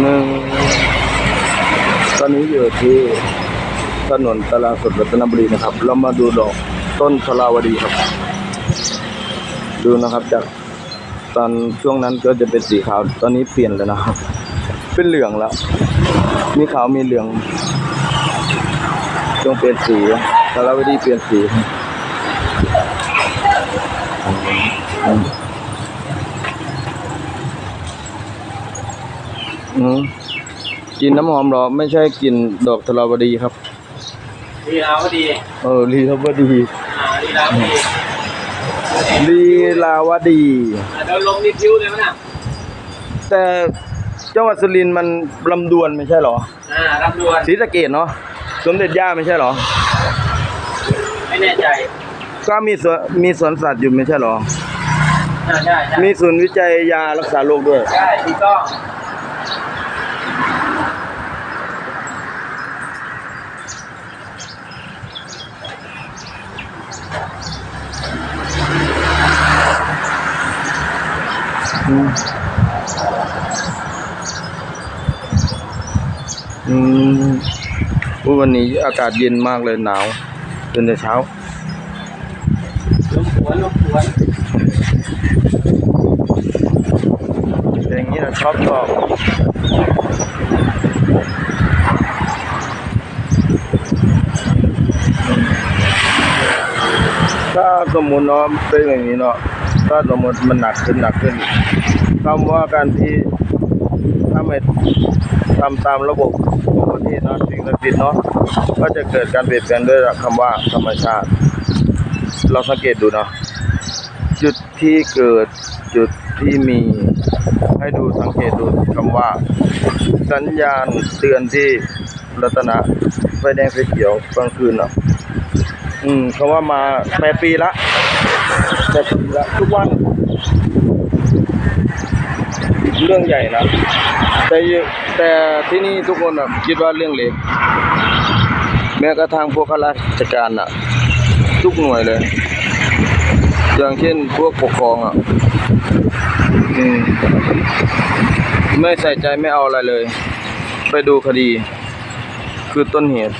หนึ่งตอนนี้อยู่ที่ถนนตลาดสดรัตนบุรีนะครับ เรามาดูดอกต้นชลาวดีครับ ดูนะครับจากตอนช่วงนั้นก็จะเป็นสีขาว ตอนนี้เปลี่ยนแล้วนะครับ เป็นเหลืองแล้ว มีขาวมีเหลืองช่วงเปลี่ยนสีชลาวดีเปลี่ยนสีอืมอืม กินน้ำหอมเหรอไม่ใช่กินดอกชลาวดีครับดีแล้วก็ดีเออลีลาวดีอ่าดีแล้วก็ดีลีลาวดีอ่าเดี๋ยวลงนี่พิ้วเลยมั้ยน่ะแต่จังหวัดสุรินทร์มันลำดวนไม่ใช่เหรออ่ารับด่วนศรีสะเกดเนาะสมเด็จย่าไม่ใช่เหรอ ไม่แน่ใจ ก็มีสวนมีสวนสัตว์อยู่ไม่ใช่เหรออ่าใช่ใช่มีศูนย์วิจัยยารักษาโรคด้วย ใช่ถูกต้อง อืมอืมอุ๊ยวันนี้อากาศเย็นมากเลยหนาวตื่นแต่เช้าลงสวนลงสวนอย่างนี้นะชอบชอบถ้าสมมุติเนาะเป็นอย่างนี้เนาะ ถ้าสมมติมันหนักขึ้นหนักขึ้นคำว่าการที่ถ้าไม่ทำตามระบบของประเทศเนะสิ่งศักดิ์สิทธิ์เนาะก็จะเกิดการเปลี่ยนแปลงด้วยคำว่าธรรมชาติ เราสังเกตดูเนาะจุดที่เกิดจุดที่มีให้ดูสังเกตดูคำว่า สัญญาณเตือนที่รัตนะไฟแดงไฟเขียวกลางคืนอะอืมคำว่ามาแปดปีละ แปดปีละทุกวัน เรื่องใหญ่นะ แต่แต่ที่นี่ทุกคนอะคิดว่าเรื่องเล็ก แม้กระทั่งพวกข้าราชการอะทุกหน่วยเลย อย่างเช่นพวกปกครองอะอืมไม่ใส่ใจไม่เอาอะไรเลย ไปดูคดี คือต้นเหตุ